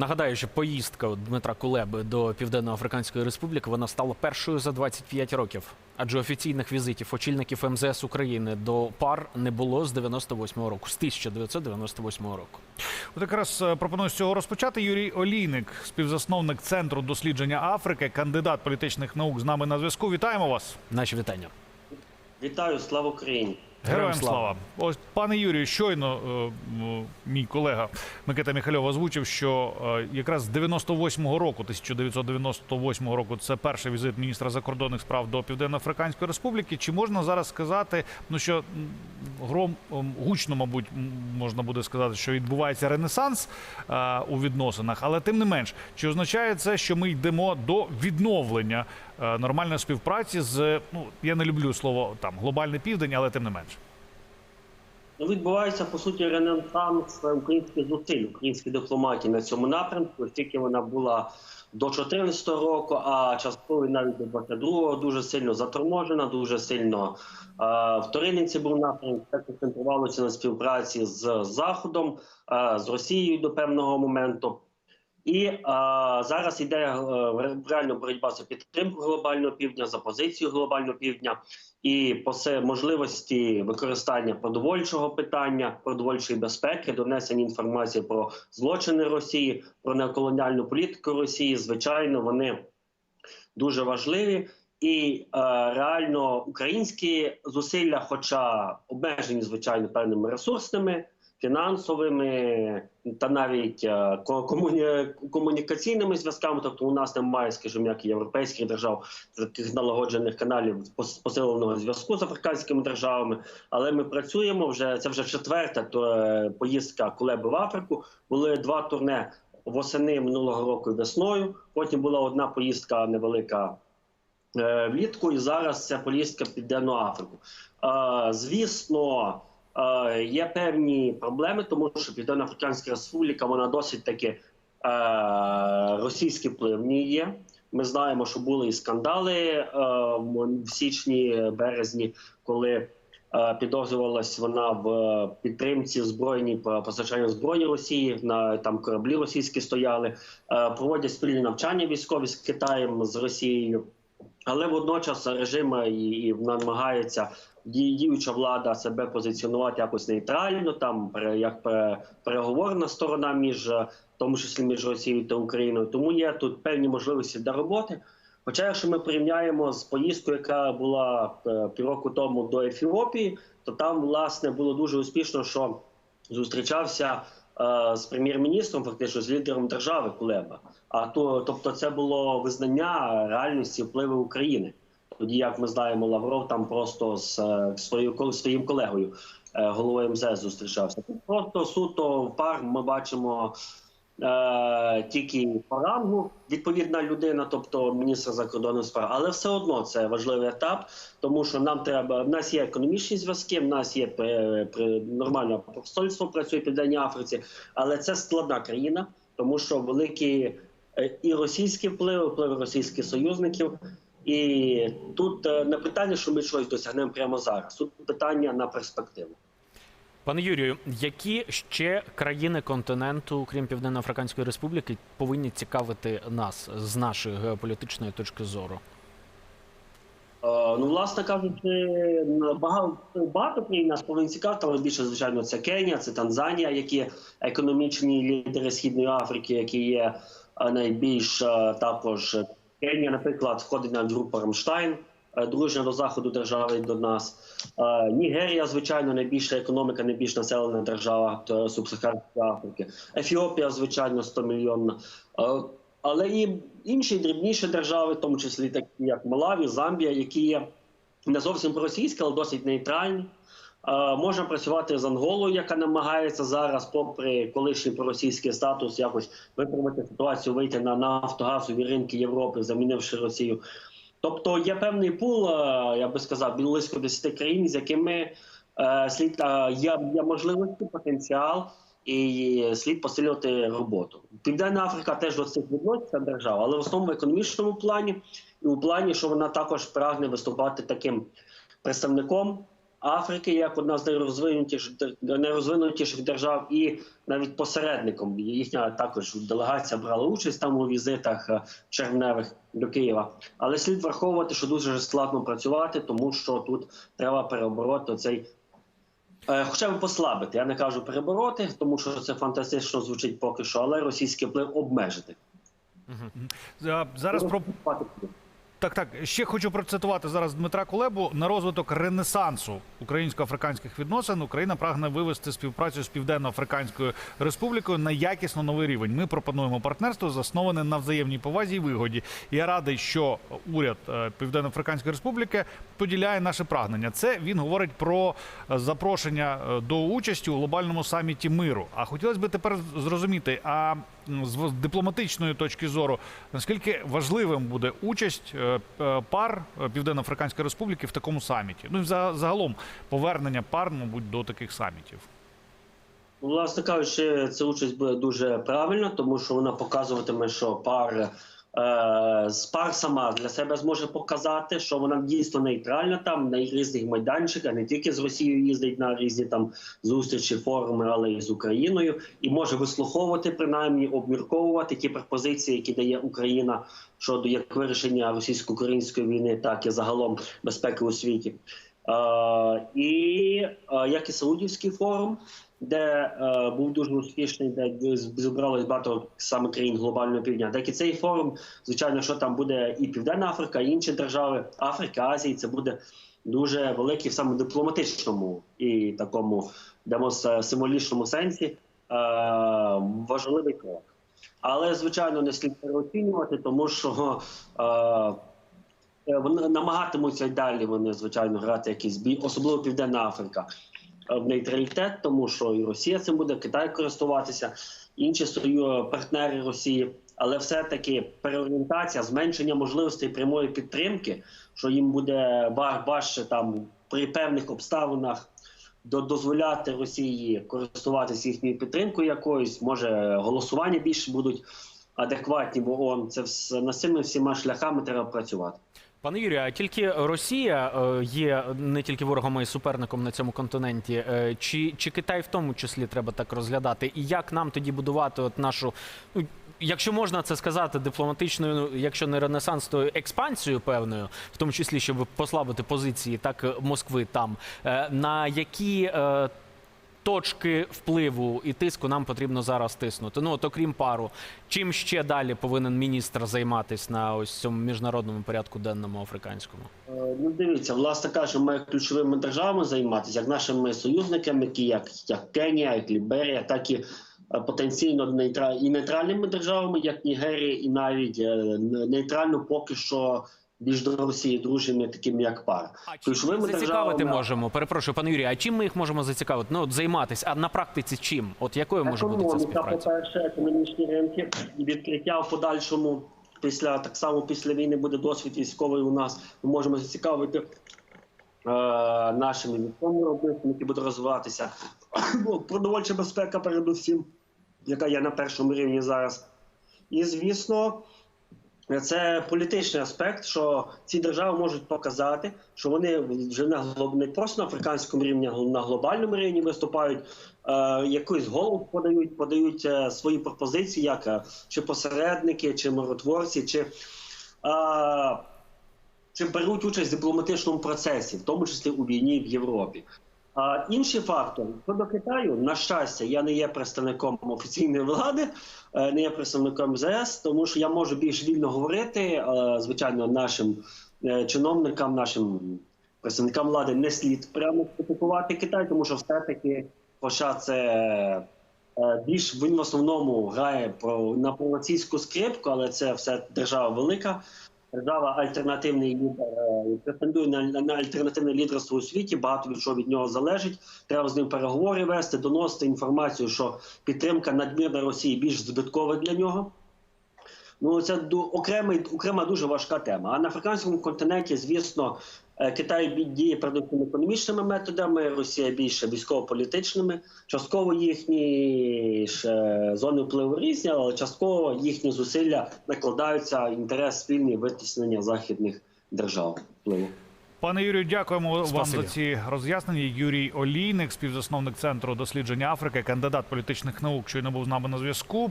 Нагадаю, що поїздка Дмитра Кулеби до Південно-Африканської Республіки вона стала першою за 25 років. Адже офіційних візитів очільників МЗС України до пар не було з 98-го року, з 1998 року. От якраз е, пропоную з цього розпочати. Юрій Олійник, співзасновник центру дослідження Африки, кандидат політичних наук з нами на зв'язку. Вітаємо вас. Наші вітання. Вітаю, слава Україні! Героям слава. Ось пане Юрію, щойно е, мій колега Микита Міхальов озвучив, що е, якраз з 98-го року, 1998 року, це перший візит міністра закордонних справ до Південно-Африканської Республіки. Чи можна зараз сказати, ну що гром гучно, мабуть, можна буде сказати, що відбувається ренесанс е, у відносинах, але тим не менш, чи означає це, що ми йдемо до відновлення е, нормальної співпраці з ну я не люблю слово там глобальний південь, але тим не менш. Ну, відбувається по суті ренесанс українських зусиль, української дипломатії на цьому напрямку, оскільки вона була до 2014 року, а частково навіть до 22-го дуже сильно заторможена, дуже сильно е, вторинний це був напрямок, це концентрувалося на співпраці з Заходом, е, з Росією до певного моменту. І е, зараз йде е, реально боротьба за підтримку глобального півдня, за позицію глобального півдня і по се- можливості використання продовольчого питання, продовольчої безпеки, донесення інформації про злочини Росії, про неоколоніальну політику Росії. Звичайно, вони дуже важливі. І е, реально українські зусилля, хоча обмежені звичайно певними ресурсними, фінансовими та навіть е, комуні... комунікаційними зв'язками, тобто у нас немає, скажімо, як європейських держав, таких налагоджених каналів посиленого зв'язку з африканськими державами. Але ми працюємо вже це вже четверта е, поїздка Кулеби в Африку. Були два турне восени минулого року і весною. Потім була одна поїздка невелика е, влітку, і зараз це поїздка в Південну Африку. Звісно, е, є певні проблеми, тому що Південно-Африканська Республіка вона досить таки е, російські впливні є. Ми знаємо, що були і скандали е, в січні, березні, коли е, підозрювалась вона в е, підтримці збройній по постачанню зброї Росії. На там кораблі російські стояли, е, проводять спільні навчання військові з Китаєм з Росією. Але водночас режим і, і намагається діюча влада себе позиціонувати якось нейтрально, там як переговорна сторона між е, тому числі між Росією та Україною. Тому є тут певні можливості для роботи. Хоча, якщо ми порівняємо з поїздкою, яка була е, півроку тому до Ефіопії, то там власне було дуже успішно, що зустрічався е, з прем'єр-міністром, фактично з лідером держави Кулеба. А то, тобто, це було визнання реальності впливу України. Тоді, як ми знаємо, Лавров там просто з е, своєю своїм колегою, е, головою МЗС зустрічався. Тут просто суто в пар ми бачимо е, тільки по рангу відповідна людина, тобто міністр закордонних справ, але все одно це важливий етап, тому що нам треба. В нас є економічні зв'язки, в нас є е, при- нормальне посольство працює Південній Африці, але це складна країна, тому що великі е, і російські впливи, впливи російських союзників. І тут е, не питання, що ми щось досягнемо прямо зараз. Тут питання на перспективу. Пане Юрію, які ще країни континенту, крім Південно-Африканської Республіки, повинні цікавити нас з нашої геополітичної точки зору? Е, Ну, власне кажучи, багато багато країн нас повинні цікавити, але більше, звичайно, це Кенія, це Танзанія, які економічні лідери Східної Африки, які є е, найбільш також Кенія, наприклад, входить на групу Рамштайн, е, дружня до заходу держави до нас. Е, Нігерія, звичайно, найбільша економіка, найбільш населена держава е, Субсахарської Африки. Ефіопія, звичайно, 100 мільйонна. Але і інші дрібніші держави, в тому числі такі як Малаві, Замбія, які є не зовсім проросійські, але досить нейтральні. Е, можна працювати з Анголою, яка намагається зараз, попри колишній проросійський статус, якось виправити ситуацію, вийти на нафтогазові ринки Європи, замінивши Росію. Тобто є певний пул, е, я би сказав, близько 10 країн, з якими е, слід є, є можливості, потенціал і слід посилювати роботу. Південна Африка теж до цих відноситься держава, але в основному економічному плані і у плані, що вона також прагне виступати таким представником Африки як одна з найрозвинутіших найрозвинутіших держав, і навіть посередником їхня також делегація брала участь там у візитах е, червневих до Києва. Але слід враховувати, що дуже складно працювати, тому що тут треба перебороти цей. е, Хоча б послабити, я не кажу перебороти, тому що це фантастично звучить поки що, але російський вплив обмежити. Зараз про Так, так. Ще хочу процитувати зараз Дмитра Кулебу. На розвиток ренесансу українсько-африканських відносин Україна прагне вивести співпрацю з Південно-Африканською Республікою на якісно новий рівень. Ми пропонуємо партнерство, засноване на взаємній повазі і вигоді. Я радий, що уряд е, Південно-Африканської Республіки поділяє наше прагнення. Це він говорить про е, запрошення е, до участі у глобальному саміті миру. А хотілося б тепер зрозуміти, а з дипломатичної точки зору, наскільки важливим буде участь е, пар е, Південно-Африканської Республіки в такому саміті? Ну і загалом повернення пар, мабуть, до таких самітів. Ну, Власне кажучи, ця участь буде дуже правильна, тому що вона показуватиме, що пар з пар сама для себе зможе показати, що вона дійсно нейтральна там на різних майданчиках, не тільки з Росією їздить на різні там зустрічі, форуми, але й з Україною, і може вислуховувати принаймні обмірковувати ті пропозиції, які дає Україна щодо як вирішення російсько-української війни, так і загалом безпеки у світі. Е, і е, як і Саудівський форум, де е, був дуже успішний, де зібралось багато саме країн глобального півдня. Так і цей форум, звичайно, що там буде і Південна Африка, і інші держави Африки, Азії. Це буде дуже великий в саме дипломатичному і такому дамо символічному сенсі важливий крок. Але звичайно не слід переоцінювати, тому що вони намагатимуться й далі. Вони звичайно грати якийсь бій, особливо Південна Африка е, в нейтралітет, тому що і Росія цим буде, Китай користуватися, інші сою партнери Росії. Але все-таки переорієнтація, зменшення можливостей прямої підтримки, що їм буде ва- важче там при певних обставинах дозволяти Росії користуватися їхньою підтримкою якоюсь, може голосування більше будуть адекватні, бо ООН. це все над цими всіма шляхами треба працювати. Пане Юрію, а тільки Росія е, є не тільки ворогом, а й суперником на цьому континенті. Е, Чи, чи Китай в тому числі треба так розглядати? І як нам тоді будувати от нашу, ну якщо можна це сказати, дипломатичною, якщо не ренесанс, то експансію певною, в тому числі, щоб послабити позиції так Москви там, Е, на які точки впливу і тиску нам потрібно зараз тиснути. Ну от окрім пару, чим ще далі повинен міністр займатися на ось цьому міжнародному порядку денному африканському? Е, Ну, дивіться, власне кажучи, ми ключовими державами займатися, як нашими союзниками, які як, як Кенія, як Ліберія, так і е, потенційно і нейтральними державами, як Нігерія, і навіть е, нейтрально поки що більш до Росії дружими, такими як пар. Ключовими ми зацікавити державами- можемо? Перепрошую, пане Юрію, а чим ми їх можемо зацікавити? Ну от займатися, а на практиці чим? От якою може бути ця співпраця? по-перше, економічні ринки відкриття в подальшому. Після так само після війни буде досвід військовий у нас. Ми можемо зацікавити е, нашими військовими виробництвами, які будуть розвиватися. Ну, Продовольча безпека, передусім, яка є на першому рівні зараз. І звісно, це політичний аспект, що ці держави можуть показати, що вони вже на не просто на африканському рівні, а на глобальному рівні виступають, е, якийсь голос подають, подають е, свої пропозиції, як е, чи посередники, чи миротворці, чи, е, чи беруть участь в дипломатичному процесі, в тому числі у війні в Європі. А інший фактор щодо Китаю, на щастя, я не є представником офіційної влади, е, не є представником МЗС, тому що я можу більш вільно говорити. е, Звичайно, нашим е, чиновникам, нашим представникам влади не слід прямо критикувати Китай, тому що все-таки, хоча це більш він в основному грає про на провокаційську скрипку, але це все держава велика. Держава альтернативний лідер е, претендує на, на альтернативне лідерство у світі. Багато від чого від нього залежить. Треба з ним переговори вести, доносити інформацію, що підтримка надмірна Росії більш збиткова для нього. Ну це окрема окрема дуже важка тема. А на африканському континенті, звісно, Китай бі- діє передусім економічними методами, Росія більше військово-політичними. Частково їхні ж, е, зони впливу різні, але частково їхні зусилля накладаються інтерес спільний витіснення західних держав впливу. Пане Юрію, дякуємо вам за ці роз'яснення. Юрій Олійник, співзасновник центру дослідження Африки, кандидат політичних наук, щойно був з нами на зв'язку.